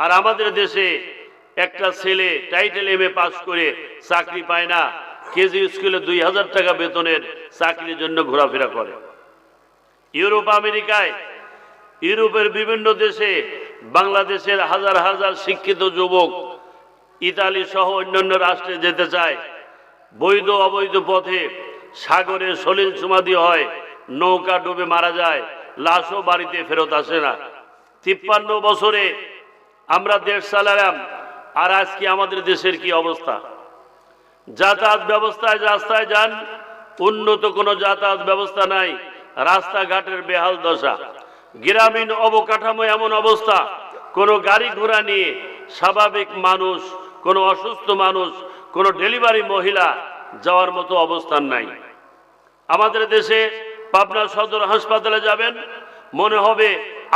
আর আমাদের দেশে একটা ছেলে টাইটেল এম এ পাস করে চাকরি পায় না। কেজি স্কুলে দুই হাজার টাকা বেতনের চাকরির জন্য ঘোরাফেরা করে। ইউরোপ, আমেরিকায়, ইউরোপের বিভিন্ন দেশে বাংলাদেশের হাজার হাজার শিক্ষিত যুবক ইতালি সহ অন্যান্য রাষ্ট্রে যেতে চায়। বৈধ, অবৈধ পথে সাগরে সলিল সমাধি হয়, নৌকা ডুবে মারা যায়, লাশও বাড়িতে ফেরত আসে না। তিপ্পান্ন বছরে আমরা দেশ চালালাম, আর আজকে আমাদের দেশের কি অবস্থা? যাতায়াত ব্যবস্থায় রাস্তায় যান, উন্নত কোনো যাতায়াত ব্যবস্থা নাই, রাস্তাঘাটের বেহাল দশা। গ্রামীণ অবকাঠামো এমন অবস্থা, কোনো গাড়ি ঘোড়া নিয়ে স্বাভাবিক মানুষ, কোনো অসুস্থ মানুষ, কোনো ডেলিভারি মহিলা যাওয়ার মতো অবস্থান নাই। আমাদের দেশে পাবনা সদর হাসপাতালে যাবেন, মনে হবে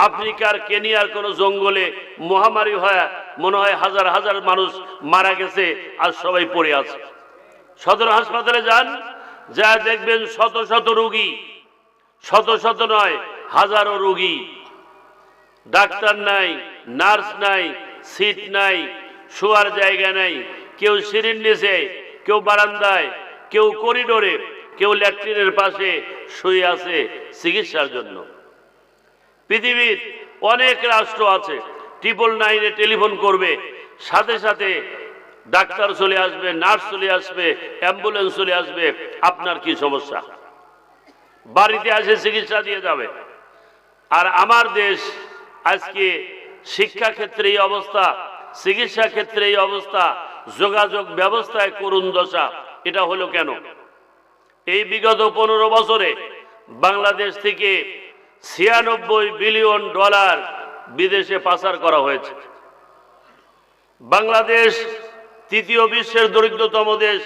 আফ্রিকার কেনিয়ার কোনো জঙ্গলে মহামারী হয় মনে হয় হাজার হাজার মানুষ মারা গেছে আর সবাই পড়ে আছে। সদর হাসপাতালে যান যা দেখবেন শত শত রুগী, শত শত নয়, হাজারো রুগী। ডাক্তার নাই, নার্স নাই, সিট নাই, শোয়ার জায়গা নাই, কেউ সিরিন নিচে, কেউ বারান্দায়, কেউ করিডোরে, কেউ ল্যাট্রিনের পাশে শুয়ে আছে চিকিৎসার জন্য। পৃথিবীর অনেক রাষ্ট্র আছে। ট্রিপল নাইনে টেলিফোন করবে। সাথে সাথে ডাক্তার চলে আসবে নার্স চলে আসবে অ্যাম্বুলেন্স চলে আসবে। আপনার কি সমস্যা? বাড়িতে আসে চিকিৎসা দিয়ে যাবে। আর আমার দেশ আজকে শিক্ষা ক্ষেত্রে এই অবস্থা, চিকিৎসা ক্ষেত্রে এই অবস্থা, যোগাযোগ ব্যবস্থায় করুণ দশা, এটা হলো কেন? এই বিগত পনেরো বছরে বাংলাদেশ থেকে ছিয়ানব্বই বিলিয়ন ডলার বিদেশে পাচার করা হয়েছে। বাংলাদেশ, তৃতীয় বিশ্বের দরিদ্রতম দেশ,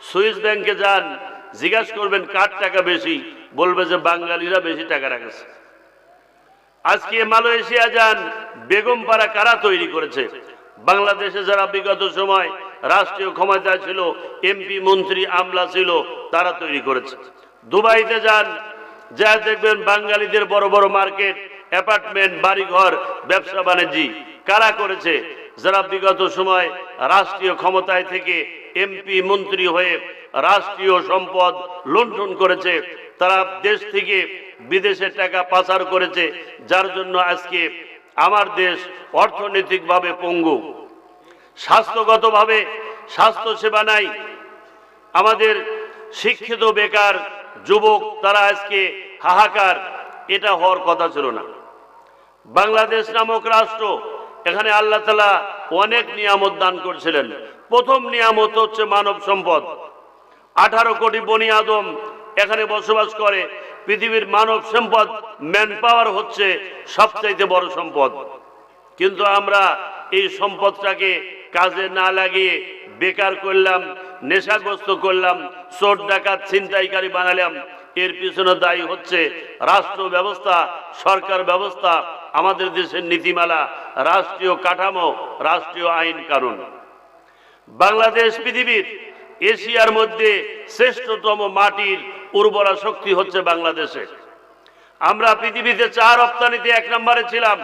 সুইস ব্যাংকে যান, জিজ্ঞাসা করবেন, কার টাকা বেশি? বলবে যে বাঙালিরা বেশি টাকা রাখেছে। আজকে মালয়েশিয়া যান বেগমপাড়া কারা তৈরি করেছে? বাংলাদেশে যারা বিগত সময় রাষ্ট্রীয় ক্ষমতায় ছিল, এমপি, মন্ত্রী, আমলা ছিল, তারা তৈরি করেছে। দুবাইতে যান যা দেখবেন বাঙালিদের বড় বড় মার্কেট, অ্যাপার্টমেন্ট, বাড়িঘর, ব্যবসা বাণিজ্যি। কারা করেছে? যারা বিগত সময় রাষ্ট্রীয় ক্ষমতায় থেকে এমপি, মন্ত্রী হয়ে রাষ্ট্রীয় সম্পদ লুণ্ঠন করেছে, তারা দেশ থেকে বিদেশে টাকা পাচার করেছে, যার জন্য আজকে আমার দেশ অর্থনৈতিকভাবে পঙ্গু। স্বাস্থ্যগতভাবে স্বাস্থ্য সেবা নাই, আমাদের শিক্ষিত বেকার যুবক, তারা আজকে হাহাকার, এটা হওয়ার কথা ছিল না। বাংলাদেশ নামক রাষ্ট্র, এখানে আল্লাহ তালা অনেক নিয়ামত দান করছিলেন। প্রথম নিয়ামত হচ্ছে মানব সম্পদ। আঠারো কোটি বনি আদম এখানে বসবাস করে। পৃথিবীর মানব সম্পদ ম্যান পাওয়ার হচ্ছে সবচাইতে বড় সম্পদ। কিন্তু আমরা এই সম্পদটাকে কাজে না লাগিয়ে বেকার করলাম নেশাগ্রস্ত করলাম, চোর ডাকাত ছিনতাইকারী বানালাম। এর পিছনে দায়ী হচ্ছে রাষ্ট্র ব্যবস্থা, সরকার ব্যবস্থা, আমাদের দেশের নীতিমালা, রাষ্ট্রীয় কাঠামো, রাষ্ট্রীয় আইন কানুন। বাংলাদেশ পৃথিবীর এশিয়ার মধ্যে শ্রেষ্ঠতম মাটির উর্বরা শক্তি হচ্ছে বাংলাদেশে। আমরা পৃথিবীতে চা রপ্তানিতে এক নম্বরে ছিলাম।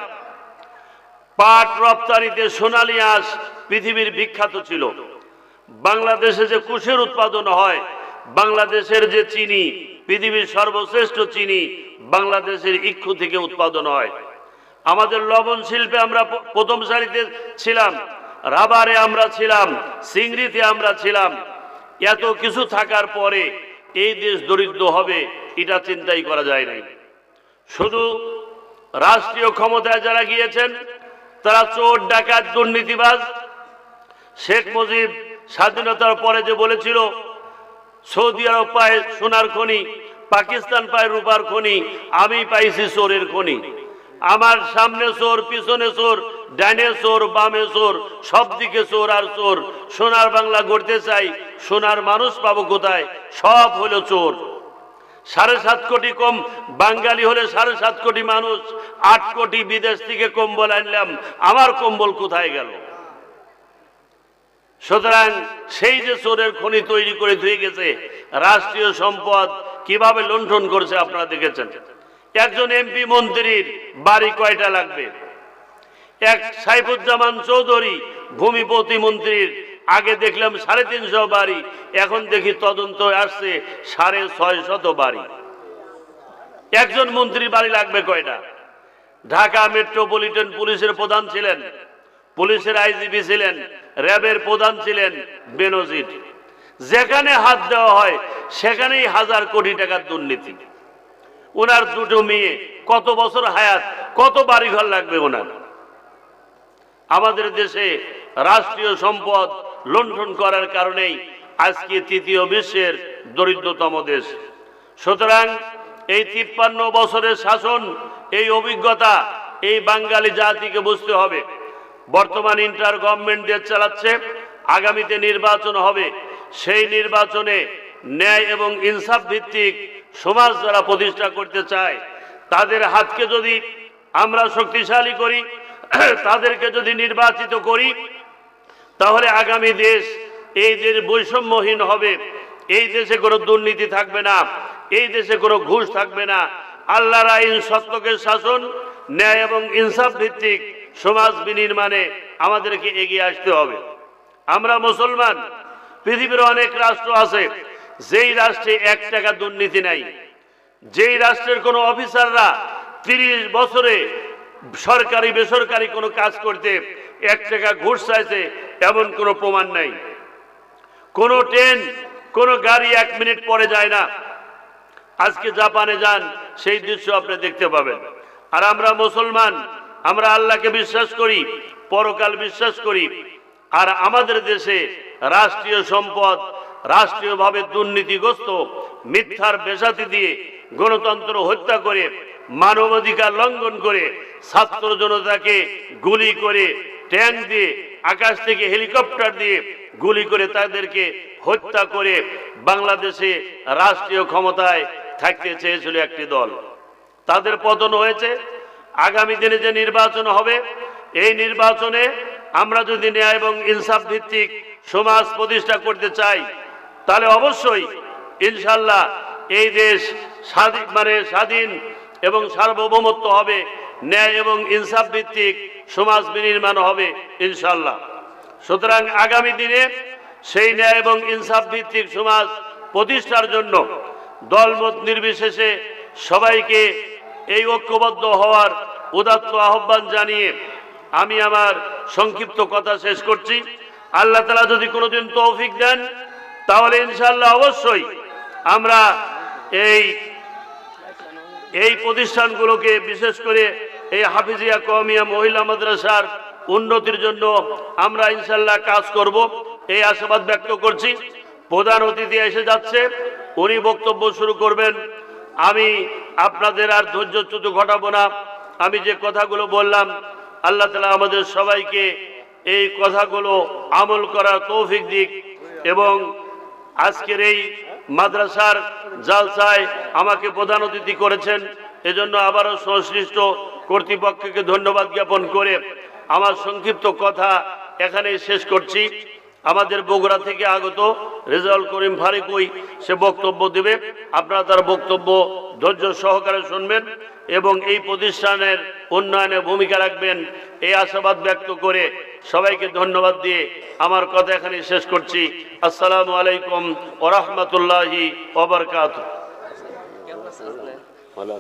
পাট রপ্তানিতে সোনালী আঁশ পৃথিবীর বিখ্যাত ছিল। বাংলাদেশে যে কুশের উৎপাদন হয়, বাংলাদেশের যে চিনি, পৃথিবীর সর্বশ্রেষ্ঠ চিনি, বাংলাদেশের ইক্ষু থেকে উৎপাদন হয়। আমাদের লবণ শিল্পে আমরা প্রথম সারিতে ছিলাম, রাবারে আমরা ছিলাম সিংড়িতে আমরা ছিলাম। এত কিছু থাকার পরে এই দেশ দরিদ্র হবে, এটা চিন্তাই করা যায় নাই। শুধু রাষ্ট্রীয় ক্ষমতায় যারা গিয়েছেন, তারা চোর, ডাকাত, দুর্নীতিবাজ, শেখ মুজিব স্বাধীনতার পরে যে বলেছিল, সৌদি আরব পায় সোনার খনি, পাকিস্তান পায় রূপার খনি, আমি পাইছি চোরের খনি। আমার সামনে চোর, পিছনে চোর, ডানে চোর, বামে চোর সব দিকে চোর আর চোর। সোনার বাংলা গড়তে চাই, সোনার মানুষ পাবো কোথায়? সব হলো চোর। সাড়ে সাত কোটি কম, বাঙালি হলে সাড়ে সাত কোটি মানুষ, আট কোটি বিদেশ থেকে কম্বল আনলাম। আমার কম্বল কোথায় গেল? সুতরাং সেই যে চোরের খনি তৈরি করে ধুয়ে গেছে, রাষ্ট্রীয় সম্পদ কীভাবে লুণ্ঠন করছে আপনারা দেখেছেন? একজন এমপি মন্ত্রীর বাড়ি কয়টা লাগবে? এক সাইফুজ্জামান চৌধুরী ভূমি প্রতিমন্ত্রীর আগে দেখলাম সাড়ে তিনশো বাড়ি, এখন দেখি তদন্ত আসছে সাড়ে ছয় শত বাড়ি। একজন মন্ত্রীর বাড়ি লাগবে কয়টা? ঢাকা মেট্রোপলিটন পুলিশের প্রধান ছিলেন। পুলিশের আইজিপি ছিলেন, র্যাবের প্রধান ছিলেন বেনজির। যেখানে হাত দেওয়া হয়, সেখানেই হাজার কোটি টাকার দুর্নীতি। ওনার দুটো মেয়ে, কত বছর হায়াত, কত বাড়িঘর লাগবে ওনার? আমাদের দেশে রাষ্ট্রীয় সম্পদ লুণ্ঠন করার কারণেই আজকে তৃতীয় বিশ্বের দরিদ্রতম দেশ। সুতরাং এই তিপ্পান্ন বছরের শাসন, এই অভিজ্ঞতা এই বাঙালি জাতিকে বুঝতে হবে। বর্তমান ইন্টার গভর্নমেন্ট দেশ চালাচ্ছে, আগামীতে নির্বাচন হবে। সেই নির্বাচনে ন্যায় এবং ইনসাফ ভিত্তিক সমাজ যারা প্রতিষ্ঠা করতে চায়, তাদের হাতকে যদি আমরা শক্তিশালী করি, তাদেরকে যদি নির্বাচিত করি, তাহলে আগামী দেশ এই দেশ বৈষম্যহীন হবে। এই দেশে কোনো দুর্নীতি থাকবে না, এই দেশে কোনো ঘুষ থাকবে না। আল্লাহর আইন সত্যকের শাসন, ন্যায় এবং ইনসাফ ভিত্তিক সমাজ বিনির্মাণে আমাদেরকে এগিয়ে আসতে হবে। আমরা মুসলমান, পৃথিবীর অনেক রাষ্ট্র আছে, যেই রাষ্ট্রে এক টাকা দুর্নীতি নাই। যেই রাষ্ট্রের কোনো অফিসাররা তিরিশ বছরে সরকারি, বেসরকারি কোনো কাজ করতে এক টাকা ঘুষ চাইছে, এমন কোনো প্রমাণ নাই। কোনো ট্রেন, কোনো গাড়ি এক মিনিট পরে যায় না। আজকে জাপানে যান, সেই দৃশ্য আপনি দেখতে পাবেন। আর আমরা মুসলমান আমরা আল্লাহকে বিশ্বাস করি, পরকাল বিশ্বাস করি। আর আমাদের দেশে রাষ্ট্রীয় সম্পদ, রাষ্ট্রীয়ভাবে দুর্নীতিগ্রস্ত, মিথ্যার বেসাতি দিয়ে গণতন্ত্র হত্যা করে, মানবাধিকার লঙ্ঘন করে, ছাত্র জনতাকে গুলি করে, ট্যাঙ্ক দিয়ে, আকাশ থেকে হেলিকপ্টার দিয়ে গুলি করে তাদেরকে হত্যা করে বাংলাদেশে রাষ্ট্রীয় ক্ষমতায় থাকতে চেয়েছিল একটি দল। তাদের পতন হয়েছে। আগামী দিনে যে নির্বাচন হবে, এই নির্বাচনে আমরা যদি ন্যায় এবং ইনসাফ ভিত্তিক সমাজ প্রতিষ্ঠা করতে চাই, তাহলে অবশ্যই ইনশাল্লাহ এই দেশ স্বাধীন মানে স্বাধীন এবং সার্বভৌমত্ব হবে, ন্যায় এবং ইনসাফ ভিত্তিক সমাজ বিনির্মাণ হবে ইনশাল্লাহ সুতরাং আগামী দিনে সেই ন্যায় এবং ইনসাফ ভিত্তিক সমাজ প্রতিষ্ঠার জন্য দলমত নির্বিশেষে সবাইকে এই ঐক্যবদ্ধ হওয়ার উদাত্ত আহ্বান জানিয়ে আমি আমার সংক্ষিপ্ত কথা শেষ করছি। আল্লাহ তালা যদি কোনোদিন তৌফিক দেন, তাহলে ইনশাল্লাহ অবশ্যই আমরা এই এই প্রতিষ্ঠানগুলোকে বিশেষ করে এই হাফিজিয়া কমিয়া মহিলা মাদ্রাসার উন্নতির জন্য আমরা ইনশাল্লাহ কাজ করব। এই আশাবাদ ব্যক্ত করছি। প্রধান অতিথি এসে যাচ্ছে, উনি বক্তব্য শুরু করবেন। আমি আপনাদের আর ধৈর্যচ্যুত ঘটাবো না। আমি যে কথাগুলো বললাম, আল্লাহ তালা আমাদের সবাইকে এই কথাগুলো আমল করার তৌফিক দিক এবং আজকের এই মাদ্রাসার জালসায় আমাকে প্রধান অতিথি করেছেন, এজন্য আবারও সংশ্লিষ্ট কর্তৃপক্ষকে ধন্যবাদ জ্ঞাপন করে আমার সংক্ষিপ্ত কথা এখানেই শেষ করছি। আমাদের বগুড়া থেকে আগত রেজাউল করিম ফারিকুই সে বক্তব্য দেবে। আপনারা তার বক্তব্য ধৈর্য সহকারে শুনবেন এবং এই প্রতিষ্ঠানের উন্নয়নে ভূমিকা রাখবেন এই আশাবাদ ব্যক্ত করে সবাইকে ধন্যবাদ দিয়ে আমার কথা এখানে শেষ করছি। আসসালামু আলাইকুম ওরহমতুল্লাহি ওবরকাত ভালো